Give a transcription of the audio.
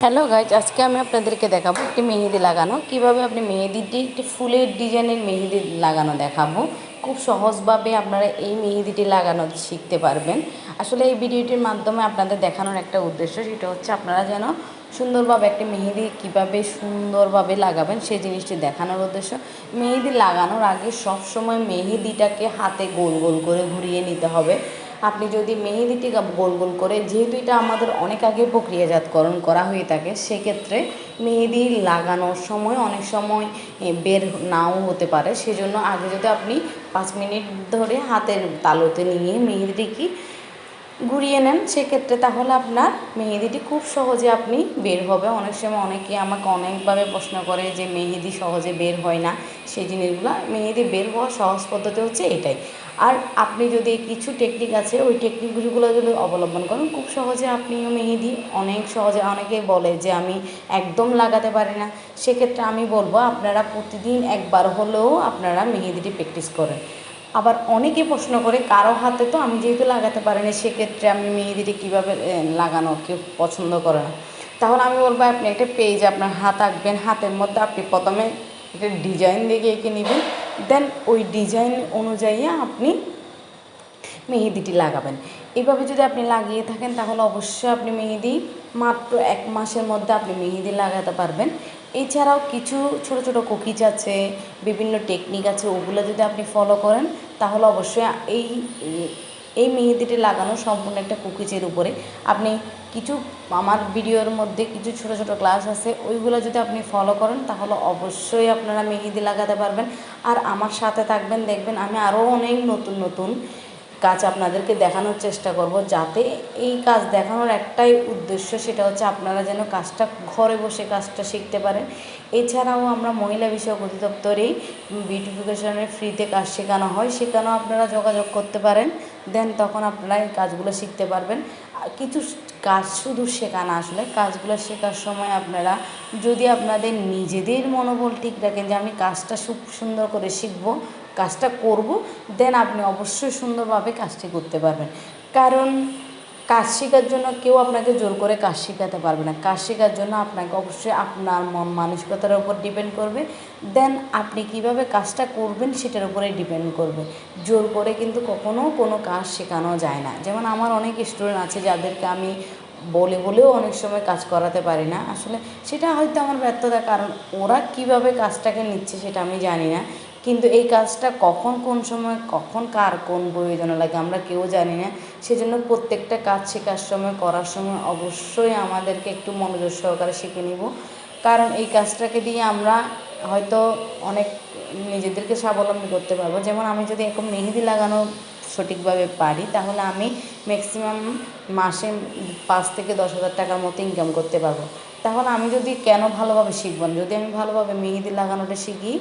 Hello guys, আজকে আমি আপনাদেরকে দেখাবো একটি মেহেদি লাগানো। কীভাবে আপনি মেহেদিটি, একটি ফুলের ডিজাইনের মেহেদি লাগানো দেখাবো। খুব সহজভাবে আপনারা এই মেহেদিটি লাগানো শিখতে পারবেন। আসলে এই ভিডিওটির মাধ্যমে আপনাদের দেখানোর একটা উদ্দেশ্য, সেটা হচ্ছে আপনারা যেন সুন্দরভাবে একটি মেহেদি কীভাবে সুন্দরভাবে লাগাবেন, সেই জিনিসটি দেখানোর উদ্দেশ্য। মেহেদি লাগানোর আগে সবসময় মেহেদিটাকে হাতে গোল গোল করে ঘুরিয়ে নিতে হবে। আপনি যদি মেহেদিটি গোল গোল করে যেহেতু এটা আমাদের অনেক আগে প্রক্রিয়াজাতকরণ করা হয়ে থাকে, সেক্ষেত্রে মেহেদি লাগানোর সময় অনেক সময় বের নাও হতে পারে। সেজন্য আগে যদি আপনি পাঁচ মিনিট ধরে হাতের তালুতে নিয়ে মেহেদিটি ঘুরিয়ে নেন, সেক্ষেত্রে তাহলে আপনার মেহেদিটি খুব সহজে আপনি বের হবে। অনেক সময় অনেকে আমাকে অনেকভাবে প্রশ্ন করে যে মেহেদি সহজে বের হয় না, সেই জিনিসগুলো। মেহেদি বের হওয়ার সহজ পদ্ধতি হচ্ছে এটাই। আর আপনি যদি কিছু টেকনিক আছে, ওই টেকনিকগুলো যদি অবলম্বন করেন, খুব সহজে আপনিও মেহেদি অনেক সহজে অনেকেই বলে যে আমি একদম লাগাতে পারি না। সেক্ষেত্রে আমি বলব, আপনারা প্রতিদিন একবার হলেও আপনারা মেহেদিটি প্র্যাকটিস করেন। আবার অনেকে প্রশ্ন করে, কারও হাতে তো আমি যেহেতু লাগাতে পারিনি, সেক্ষেত্রে আমি মেহেদিটি কীভাবে লাগানো কেউ পছন্দ করে না। তাহলে আমি বলব, আপনি একটা পেজ আপনার হাত আঁকবেন, হাতের মধ্যে আপনি প্রথমে একটা ডিজাইন দেখে এঁকে নেবেন দেন ওই ডিজাইন অনুযায়ী আপনি মেহেদিটি লাগাবেন। এভাবে যদি আপনি লাগিয়ে থাকেন, তাহলে অবশ্যই আপনি মেহেদি মাত্র এক মাসের মধ্যে আপনি মেহেদি লাগাতে পারবেন। এছাড়াও কিছু ছোট ছোট কুকিজ আছে, বিভিন্ন টেকনিক আছে, ওগুলো যদি আপনি ফলো করেন, তাহলে অবশ্যই এই এই মেহেদিটি লাগানো সম্পূর্ণ একটা কুকিজের উপরে। আপনি কিছু, আমার ভিডিওর মধ্যে কিছু ছোট ছোট ক্লাস আছে, ওইগুলো যদি আপনি ফলো করেন, তাহলে অবশ্যই আপনারা মেহেদি লাগাতে পারবেন। আর আমার সাথে থাকবেন, দেখবেন আমি আরও অনেক নতুন নতুন কাজ আপনাদেরকে দেখানোর চেষ্টা করব যাতে এই কাজ দেখানোর একটাই উদ্দেশ্য সেটা হচ্ছে আপনারা যেন কাজটা ঘরে বসে কাজটা শিখতে পারেন। এছাড়াও আমরা মহিলা বিষয়ক অধিদপ্তরেই বিউটিফিকেশনের ফ্রিতে কাজ শেখানো হয়, সেখানেও আপনারা যোগাযোগ করতে পারেন, দেন তখন আপনারা এই কাজগুলো শিখতে পারবেন। কিছু কাজ শুধু শেখা না, আসলে কাজগুলো শেখার সময় আপনারা যদি আপনাদের নিজেদের মনোবল ঠিক রাখেন যে আমি কাজটা খুব সুন্দর করে শিখব কাজটা করব দেন আপনি অবশ্যই সুন্দরভাবে কাজটি করতে পারবেন। কারণ কাজ শেখার জন্য কেউ আপনাকে জোর করে কাজ শেখাতে পারবে না। কাজ শেখার জন্য আপনাকে অবশ্যই আপনার মন মানসিকতার উপর ডিপেন্ড করবে। দেন আপনি কীভাবে কাজটা করবেন সেটার উপরে ডিপেন্ড করবে। জোর করে কিন্তু কখনো কোনো কাজ শেখানো যায় না। যেমন আমার অনেক স্টুডেন্ট আছে যাদেরকে আমি বলে বলেও অনেক সময় কাজ করাতে পারি না। আসলে সেটা হয়তো আমার ব্যর্থতা, কারণ ওরা কীভাবে কাজটাকে নিচ্ছে সেটা আমি জানি না। কিন্তু এই কাজটা কখন কোন সময়, কখন কার কোন প্রয়োজন লাগে আমরা কেউ জানি না। সেজন্য প্রত্যেকটা কাজ শেখার সময়, করার সময় অবশ্যই আমাদেরকে একটু মনোযোগ সহকারে শিখে নিব। কারণ এই কাজটাকে দিয়ে আমরা হয়তো অনেক নিজেদেরকে স্বাবলম্বী করতে পারব। যেমন আমি যদি এখন মেহেদি লাগানো সঠিকভাবে পারি, তাহলে আমি ম্যাক্সিমাম মাসে পাঁচ থেকে দশ হাজার টাকার মতো ইনকাম করতে পারব। তাহলে আমি যদি কেন ভালোভাবে শিখব না? যদি আমি ভালোভাবে মেহেদি লাগানোটা শিখি?